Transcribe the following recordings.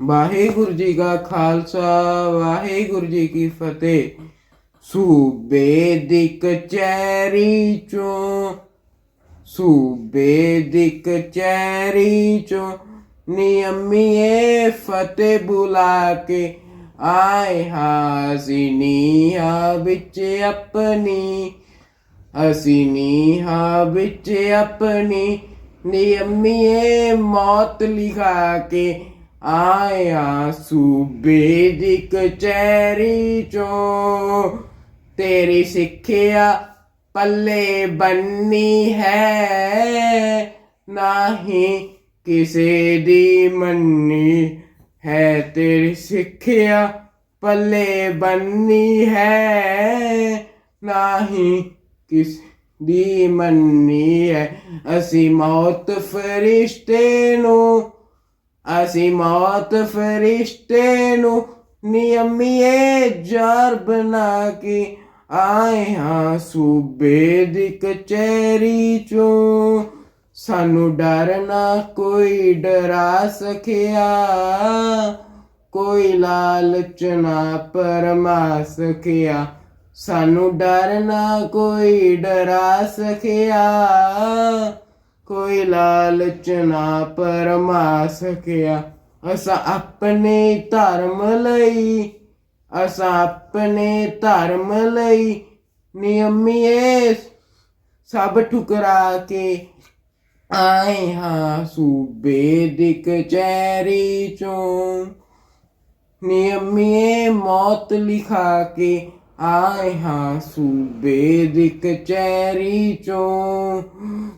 ਵਾਹਿਗੁਰੂ ਜੀ ਕਾ ਖਾਲਸਾ, ਵਾਹਿਗੁਰੂ ਜੀ ਕੀ ਫਤਿਹ। ਸੂਬੇ ਦੀ ਕਚਹਿਰੀ ਚੋਂ, ਸੂਬੇ ਦੀ ਕਚਹਿਰੀ ਚੋਂ ਨਿਯਮੀਏ ਫਤਿਹ ਬੁਲਾ ਕੇ ਆਏ ਹਾਜ਼ੀਨੀਆਂ ਵਿੱਚ ਆਪਣੀ ਅਸੀਂ ਨੀਹਾਂ ਵਿੱਚ ਆਪਣੀ, ਨਿਯਮੀਏ ਮੌਤ ਲਿਖਾ ਕੇ ਆਇਆ ਸੂਬੇ ਦੀ ਕਚਹਿਰੀ ਚੋਂ, ਤੇਰੀ ਸਿੱਖਿਆ ਪੱਲੇ ਬੰਨੀ ਹੈ, ਨਹੀਂ ਕਿਸੇ ਦੀ ਮੰਨੀ ਹੈ, ਤੇਰੀ ਸਿੱਖਿਆ ਪੱਲੇ ਬੰਨੀ ਹੈ, ਨਹੀਂ ਕਿਸ ਦੀ ਮੰਨੀ ਹੈ। ਅਸੀਂ ਮੌਤ ਫਰਿਸ਼ਤੇ ਨੂੰ ਅਸੀਂ ਮੌਤ ਫਰਿਸ਼ਤੇ ਨੂੰ ਨਿਯਮੀਏ ਜਰ ਬਣਾ ਕੇ ਆਏ ਹਾਂ ਸੂਬੇ ਦੀ ਕਚਹਿਰੀ ਚੋਂ। ਸਾਨੂੰ ਡਰ ਨਾ ਕੋਈ ਡਰਾ ਸਕਿਆ, ਕੋਈ ਲਾਲਚ ਨਾ ਪਰਮਾ ਸਕਿਆ। ਸਾਨੂੰ ਡਰ ਨਾ ਕੋਈ ਡਰਾ ਸਕਿਆ। ਕੋਈ ਲਾਲਚ ਨਾ ਪਰਮਾ ਸਕਿਆ ਅਸਾਂ ਆਪਣੇ ਧਰਮ ਲਈ, ਅਸਾਂ ਆਪਣੇ ਧਰਮ ਲਈ ਨਿਯਮੀਏ। ਸਭ ਠੁਕਰਾ ਕੇ ਆਏ ਹਾਂ ਸੂਬੇ ਦੀ ਕਚਹਿਰੀ ਚੋਂ। ਨਿਯਮੀਏ ਮੌਤ ਲਿਖਾ ਕੇ ਆਏ ਹਾਂ ਸੂਬੇ ਦੀ ਕਚਹਿਰੀ ਚੋਂ।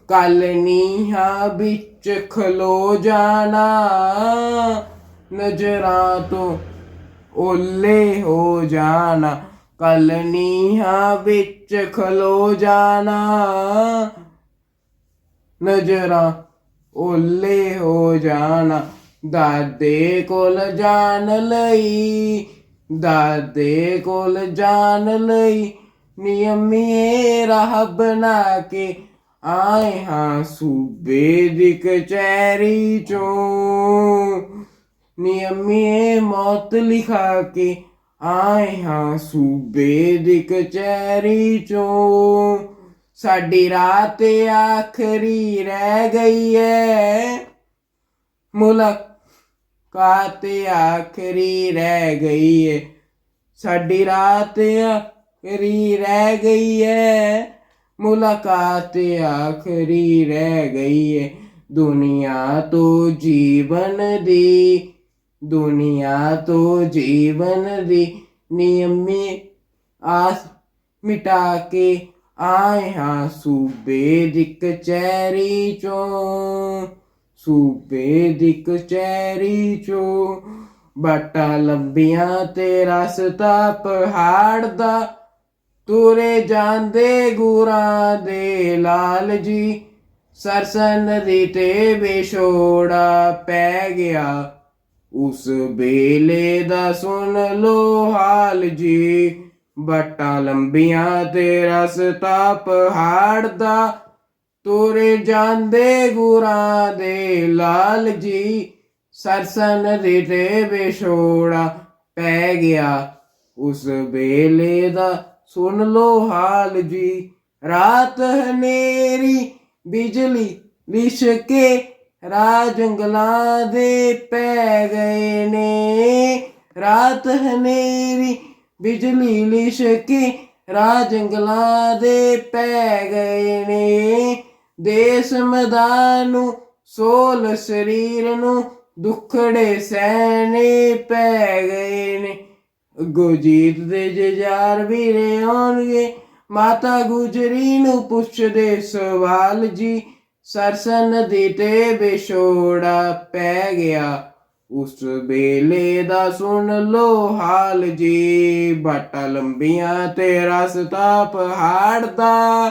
ਕੱਲ ਨੀਹਾਂ ਵਿੱਚ ਖਲੋ ਜਾਣਾ। ਨਜ਼ਰਾਂ ਤੋਂ ਓਲੇ ਹੋ ਜਾਣਾ। ਕੱਲ ਨੀਹਾਂ ਵਿੱਚ ਖਲੋ ਜਾਣਾ। ਨਜ਼ਰਾਂ ਓਲੇ ਹੋ ਜਾਣਾ। ਦਾਦੇ ਕੋਲ ਜਾਣ ਲਈ ਦਾਦੇ ਕੋਲ ਜਾਣ ਲਈ ਨਿਯਮੀਏ ਰਾਹ ਬਣਾ ਕੇ ਆਏ ਹਾਂ ਸੂਬੇ ਦੀ ਕਚਹਿਰੀ ਚੋਂ। ਨਿਯਮੀਏ ਮੌਤ ਲਿਖਾ ਕੇ ਆਏ ਹਾਂ ਸੂਬੇ ਦੀ ਕਚਹਿਰੀ ਚੋਂ। ਸਾਡੀ ਰਾਤ ਆਖਰੀ ਰਹਿ ਗਈ ਹੈ ਮੁਲਕ ਮੁਲਾਕਾਤ ਆਖਰੀ ਰਹਿ ਗਈ ਏ। ਸਾਡੀ ਰਾਤ ਆਖਰੀ ਰਹਿ ਗਈ ਹੈ ਮੁਲਾਕਾਤ ਆਖਰੀ ਰਹਿ ਗਈ ਹੈ ਦੁਨੀਆ ਤੋਂ ਜੀਵਨ ਦੀ, ਦੁਨੀਆ ਤੋਂ ਜੀਵਨ ਦੀ ਨਿਯਮੀ ਆਸ ਮਿਟਾ ਕੇ ਆਏ ਹਾਂ ਸੂਬੇ ਦੀ ਕਚਹਿਰੀ ਚੋਂ। ਸੂਬੇ ਦੀ ਕਚਹਿਰੀ ਚੋ, ਬਾਟਾ ਲੰਬੀਆਂ ਤੇ ਰਸਤਾ ਪਹਾੜ ਦਾ। ਤੁਰੇ ਜਾਂਦੇ ਗੁਰਾਂ ਦੇ ਲਾਲ ਜੀ, ਸਰਸਨ ਦੀ ਤੇ ਵਿਛੋੜਾ ਪੈ ਗਿਆ। ਉਸ ਬੇਲੇ ਦਾ ਸੁਣ ਲੋ ਹਾਲ ਜੀ, ਬਟਾ ਲੰਬੀਆਂ ਤੇ ਰਸਤਾ ਪਹਾੜ ਦਾ। ਤੋਰੇ ਜਾਂਦੇ ਗੁਰਾਂ ਦੇ ਲਾਲ ਜੀ, ਸਰਸਨ ਦੇ ਤੇ ਵਿਛੋੜਾ ਪੈ ਗਿਆ। ਉਸ ਵੇਲੇ ਦਾ ਸੁਣ ਲੋ ਹਾਲ ਜੀ, ਰਾਤ ਹਨੇਰੀ ਬਿਜਲੀ ਲਿਸ਼ਕੇ ਰਾਹ ਜੰਗਲਾਂ ਦੇ ਪੈ ਗਏ ਨੇ। ਰਾਤ ਹਨੇਰੀ ਬਿਜਲੀ ਲਿਸ਼ਕੇ ਰਾਹ ਜੰਗਲਾਂ ਦੇ ਪੈ ਗਏ ਨੇ। ਦੇਸ ਮੈਦਾਨ ਨੂੰ ਸੋਲ ਸਰੀਰ ਨੂੰ ਦੁਖੜੇ ਸਹਿਣੇ ਪੈ ਗਏ ਨੇ। ਗੁਰਜੀਤ ਦੇ ਜਜਾਰ ਵੀਰੇ ਆਉਣਗੇ, ਮਾਤਾ ਗੁਜਰੀ ਨੂੰ ਪੁੱਛਦੇ ਸਵਾਲ ਜੀ, ਸਰਸਨ ਦੀ ਤੇ ਬਿਛੋੜਾ ਪੈ ਗਿਆ। ਉਸ ਵੇਲੇ ਦਾ ਸੁਣ ਲੋ ਹਾਲ ਜੀ, ਬਾਟਾ ਲੰਬੀਆਂ ਤੇ ਰਸਤਾ ਪਹਾੜ ਦਾ